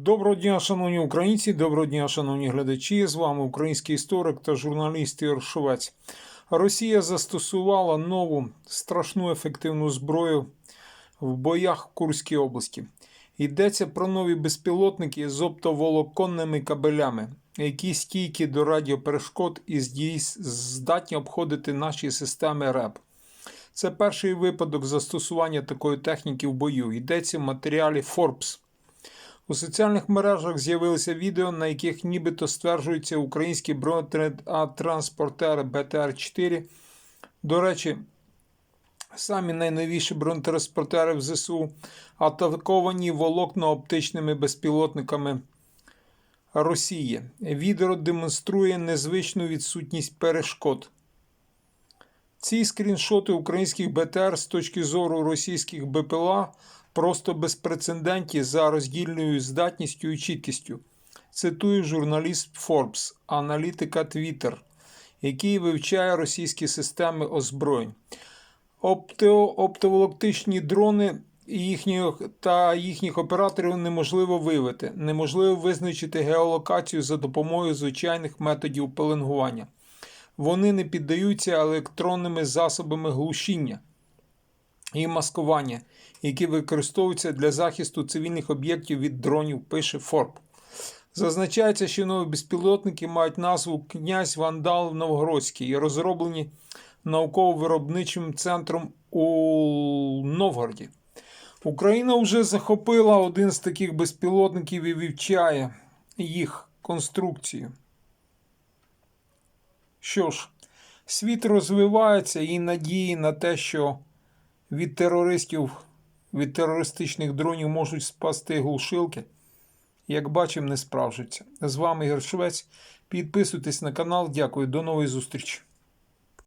Доброго дня, шановні українці, доброго дня, шановні глядачі. З вами український історик та журналіст Ігор Шовець. Росія застосувала нову страшну ефективну зброю в боях в Курській області. Йдеться про нові безпілотники з оптоволоконними кабелями, які стійкі до радіоперешкод і здатні обходити наші системи РЕП. Це перший випадок застосування такої техніки в бою. Йдеться в матеріалі Forbes. У соціальних мережах з'явилися відео, на яких нібито стверджується українські бронетранспортери БТР-4. До речі, самі найновіші бронетранспортери в ЗСУ атаковані волокно-оптичними безпілотниками Росії. Відео демонструє незвичну відсутність перешкод. Ці скріншоти українських БТР з точки зору російських БПЛА просто безпрецедентні за роздільною здатністю і чіткістю. Цитую журналіст Forbes, аналітика Twitter, який вивчає російські системи озброєнь. Опто, оптоволоктичні дрони їхніх, та їхніх операторів неможливо виявити, неможливо визначити геолокацію за допомогою звичайних методів пеленгування. Вони не піддаються електронними засобами глушіння і маскування, які використовуються для захисту цивільних об'єктів від дронів, пише Форб. Зазначається, що нові безпілотники мають назву Князь Вандал Новгородський і розроблені науково-виробничим центром у Новгороді. Україна вже захопила один з таких безпілотників і вивчає їх конструкцію. Що ж, світ розвивається і надії на те, що від терористів, від терористичних дронів можуть спасти глушилки, як бачимо, не справжиться. З вами Ігор Швець. Підписуйтесь на канал. Дякую, до нової зустрічі.